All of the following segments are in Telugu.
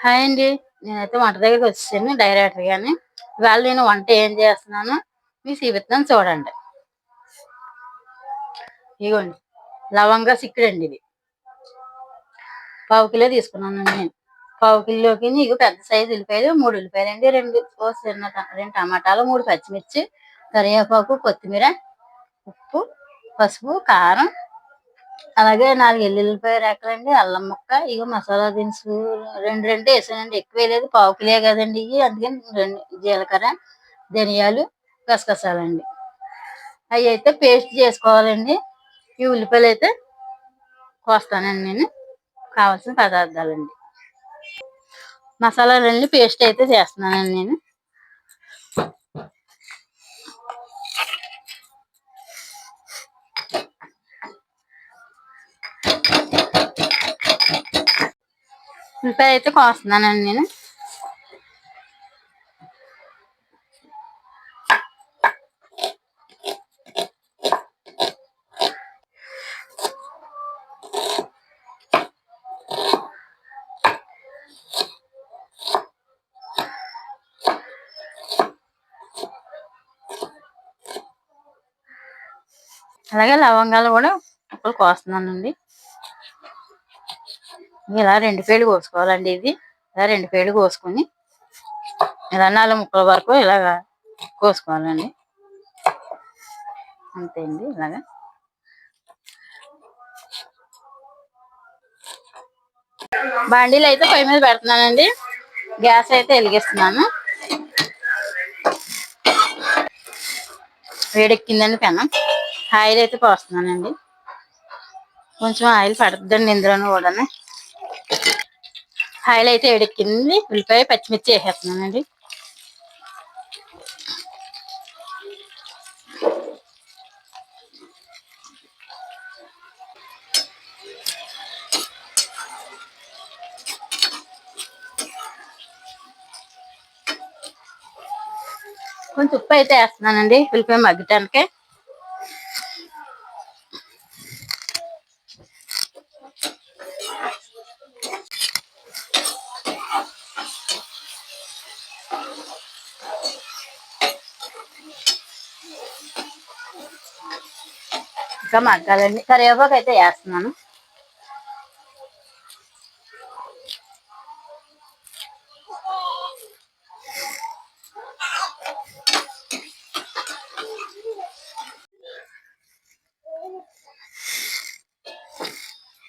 హాయ్ అండి. నేనైతే వంట దగ్గరికి వచ్చాను డైరెక్టర్ గాని. ఇవాళ నేను వంట ఏం చేస్తున్నాను మీ చూపిస్తాను చూడండి. ఇగోండి. లవంగా సిక్కుడండి ఇది. పావు కిలో తీసుకున్నాను నేను. పావు కిలోకి నీకు పెద్ద సైజు ఉల్లిపాయలు మూడు ఉల్లిపాయలు అండి రెండు చిన్న రెండు టమాటాలు మూడు పచ్చిమిర్చి కరివేపాకు కొత్తిమీర ఉప్పు పసుపు కారం అలాగే నాలుగు ఎల్లుల్లిపాయ రేకలండి అల్లం ముక్క ఇగో మసాలా దినుసు రెండు రెండు వేసానండి. ఎక్కువ వేయలేదు పావు కదండి ఇవి అందుకని రెండు జీలకర్ర ధనియాలు గసగసాలండి. అవి అయితే పేస్ట్ చేసుకోవాలండి. ఈ ఉల్లిపాయలు అయితే కోస్తానండి నేను. కావాల్సిన పదార్థాలండి. మసాలాలన్నీ పేస్ట్ అయితే చేస్తున్నానండి నేను. ఉల్లిపాయ అయితే కోస్తున్నానండి నేను. అలాగే లవంగాలు కూడా ఇప్పుడు కోస్తున్నానండి. ఇలా రెండు పేలు కోసుకోవాలండి ఇది ఇలా రెండు పేలు కోసుకుని ఇలా నాలుగు ముక్కల వరకు ఇలాగా కోసుకోవాలండి. అంతే అండి ఇలాగా. బాండీలు అయితే పై మీద పెడుతున్నానండి. గ్యాస్ అయితే వెలిగిస్తున్నాను. వేడెక్కిందండి పెనం. ఆయిల్ అయితే పోస్తున్నానండి. కొంచెం ఆయిల్ పడుతుందండి ఇందులోనూ కూడా ఆయిల్ అయితే ఎడెక్కింది ఉల్లిపాయ పచ్చిమిర్చి వేసేస్తున్నానండి. కొంచెం ఉప్పు అయితే వేస్తున్నానండి. ఉల్లిపాయ మగ్గటానికి. ఇంకా మగ్గాలండి కరివేపాకు అయితే వేస్తున్నాను.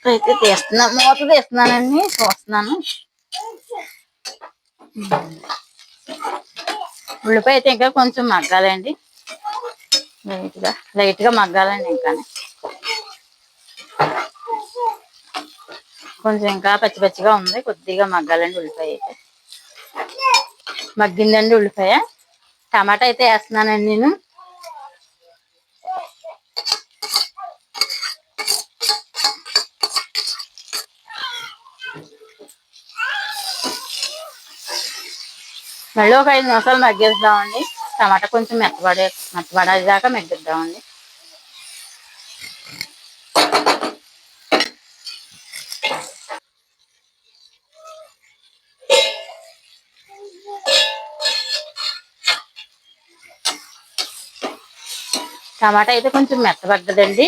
అయితే తీస్తున్నా మూత తీస్తున్నానండి చూస్తున్నాను. ఉల్లిపాయ అయితే ఇంకా కొంచెం మగ్గాలండి. లైట్గా లైట్గా మగ్గాలండి ఇంకా. కొంచెం ఇంకా పచ్చి పచ్చిగా ఉంది కొద్దిగా మగ్గాలండి ఉల్లిపాయ అయితే. మగ్గిందండి ఉల్లిపాయ. టమాటా అయితే వేస్తున్నానండి నేను. మళ్ళీ ఒక ఐదు నిమిషాలు మగ్గేస్తామండి టమాటా కొంచెం మెత్తబడే మెత్తబడేదాకా మెగ్గిద్దామండి టమాటా అయితే కొంచెం మెత్తబడ్డదండి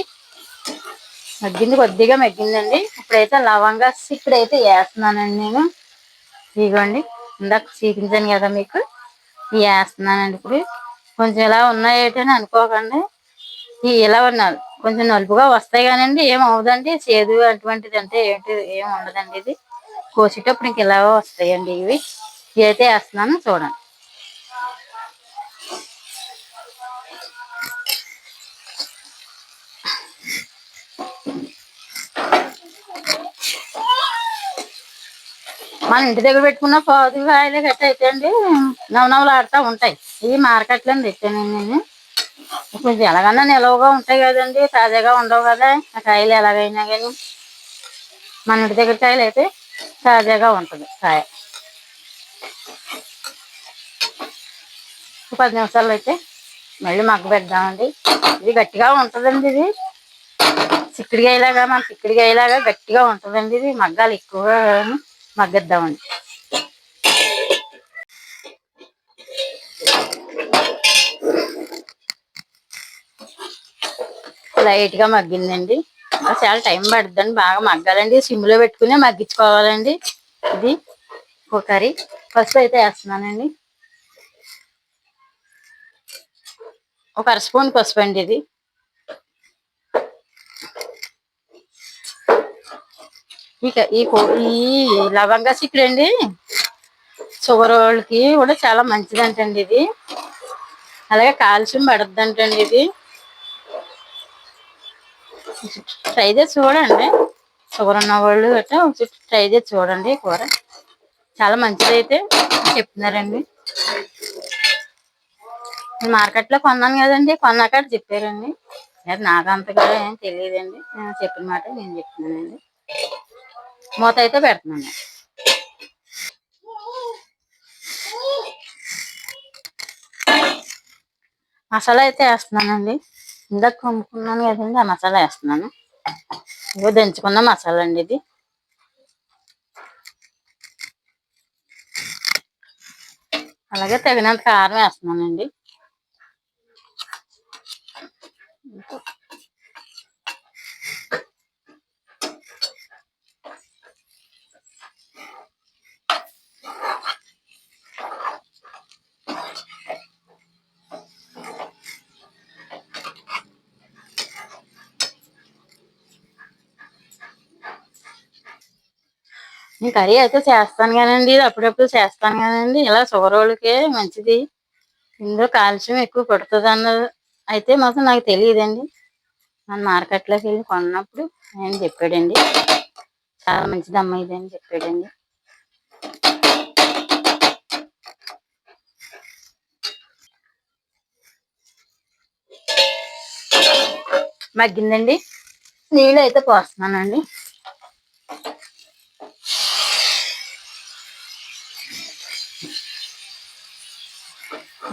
మగ్గింది కొద్దిగా మగ్గిందండి. ఇప్పుడైతే లవంగా ఇప్పుడైతే వేస్తున్నానండి నేను. ఇదిగోండి ఇందాక చూపించాను కదా మీకు. వేస్తున్నానండి ఇప్పుడు కొంచెం ఇలా ఉన్నాయేటని అనుకోకండి. ఇలా ఉన్నారు కొంచెం నలుపుగా వస్తాయి కానండి ఏం అవదండి చేదు అటువంటిది అంటే ఏంటి ఏం ఉండదండి ఇది. కోసేటప్పుడు ఇంక ఇలా వస్తాయండి ఇవి. ఇవి అయితే వేస్తున్నాను చూడండి. మన ఇంటి దగ్గర పెట్టుకున్న పాదు కాయలు గట్ట అయితే అండి నవనవలాడుతూ ఉంటాయి. ఇవి మార్కెట్లో తెచ్చానండి నేను కొంచెం ఎలాగన్నా నిలవగా ఉంటాయి కదండి తాజాగా ఉండవు కదా. ఆ కాయలు ఎలాగైనా కానీ మన ఇంటి దగ్గర కాయలు అయితే తాజాగా ఉంటుంది కాయ. పది నిమిషాలు అయితే మళ్ళీ మగ్గ పెడదామండి. ఇది గట్టిగా ఉంటుందండి ఇది. చిక్కుడికాయలాగా మన చిక్కుడికాయలాగా గట్టిగా ఉంటుందండి ఇది. మగ్గాలు ఎక్కువగా. మగ్గిద్దామండి లైట్గా మగ్గిందండి. చాలా టైం పడుతుందండి బాగా మగ్గాలండి. సిమ్లో పెట్టుకునే మగ్గించుకోవాలండి. ఇది కర్రీ. ఫస్ట్ అయితే వేస్తున్నానండి. ఒక అర స్పూన్ పసుపు అండి ఇది. ఇక ఈ కో- ఈ లవంగా చిక్కుడు అండి షుగర్ వాళ్ళకి కూడా చాలా మంచిదంటండి ఇది. అలాగే కాల్షియం పడద్దంటండి ఇది. ట్రై చేసి చూడండి. షుగర్ ఉన్న వాళ్ళు గట్రా ట్రై చేసి చూడండి ఈ కూర. చాలా మంచిదైతే చెప్తున్నారండి. మార్కెట్లో కొన్నాను కదండి కొన్నాక చెప్పారండి. నాకు అంతగా ఏం తెలియదండి. నేను చెప్పిన మాట నేను చెప్తున్నానండి. మూత అయితే పెడుతున్నాను. మసాలా అయితే వేస్తున్నానండి. ఇందాక కొనుక్కున్నాను కదండి ఆ మసాలా వేస్తున్నాను. ఇదిగో దంచుకున్న మసాలా అండి ఇది. అలాగే తగినంత కారం వేస్తున్నానండి. నేను కర్రీ అయితే చేస్తాను కానండి అప్పుడప్పుడు చేస్తాను కానండి ఇలా షుగర్ వాళ్ళకే మంచిది. ఇందులో కాల్షియం ఎక్కువ పడుతుంది అన్నది అయితే మాత్రం నాకు తెలియదండి. మన మార్కెట్లోకి వెళ్ళి కొన్నప్పుడు ఆయన చెప్పాడండి. చాలా మంచిది అమ్మాయిది అని చెప్పాడండి. మగ్గిందండి. నీళ్ళు అయితే పోస్తున్నానండి.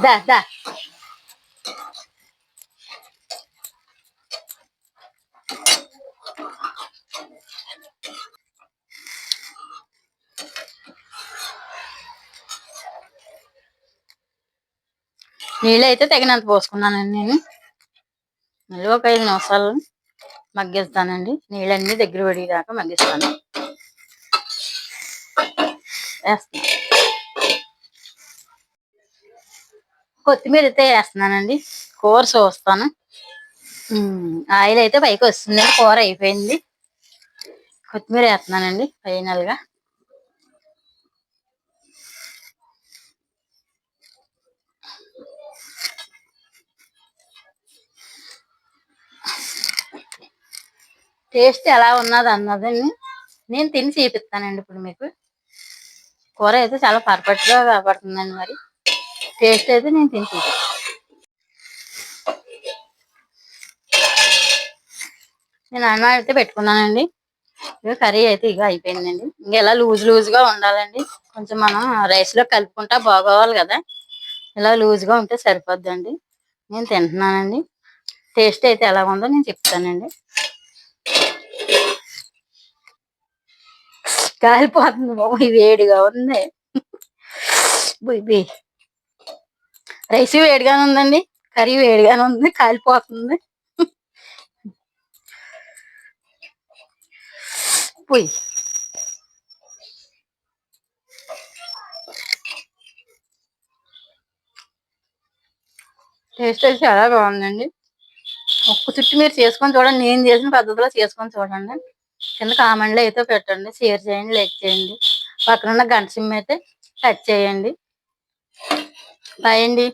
దా దా. నీళ్ళు అయితే తగినంత పోసుకున్నానండి నేను. మళ్ళీ ఒక ఐదు నిమిషాలు మగ్గిస్తానండి. నీళ్ళన్నీ దగ్గర పడేదాకా మగ్గిస్తాను. వేస్తాను కొత్తిమీర అయితే వేస్తున్నానండి. కూర చూస్తాను. ఆయిల్ అయితే పైకి వస్తుందండి కూర అయిపోయింది. కొత్తిమీర వేస్తున్నానండి ఫైనల్గా టేస్ట్ ఎలా ఉన్నది అన్నదని నేను తిని చూపిస్తానండి ఇప్పుడు మీకు. కూర అయితే చాలా పర్ఫెక్ట్గా మరి. టేస్ట్ అయితే నేను తింటాను నేను అన్నం అయితే పెట్టుకున్నానండి. ఇక కర్రీ అయితే ఇక అయిపోయిందండి. ఇంకా ఇలా లూజ్ లూజ్గా ఉండాలండి? కొంచెం మనం రైస్లో కలుపుకుంటా బాగోవాలి కదా. ఇలా లూజ్గా ఉంటే సరిపోద్దండి. నేను తింటున్నానండి. టేస్ట్ అయితే ఎలా ఉందో నేను చెప్తానండి. కాలిపోతుంది బాబు వేడిగా ఉంది. బుయ్ రైస్ వేడిగానే ఉందండి. కర్రీ వేడిగానే ఉంది. కాలిపోతుంది. పోయి టేస్ట్ అయితే చాలా బాగుందండి. ఒక్క చుట్టూ మీరు చేసుకొని చూడండి. నేను చేసిన పద్ధతిలో చేసుకొని చూడండి. కింద కామెంట్లో అయితే పెట్టండి. షేర్ చేయండి లైక్ చేయండి. పక్కన ఉన్న గంట సిమ్ అయితే టచ్ చేయండి. బాయ్ అండి.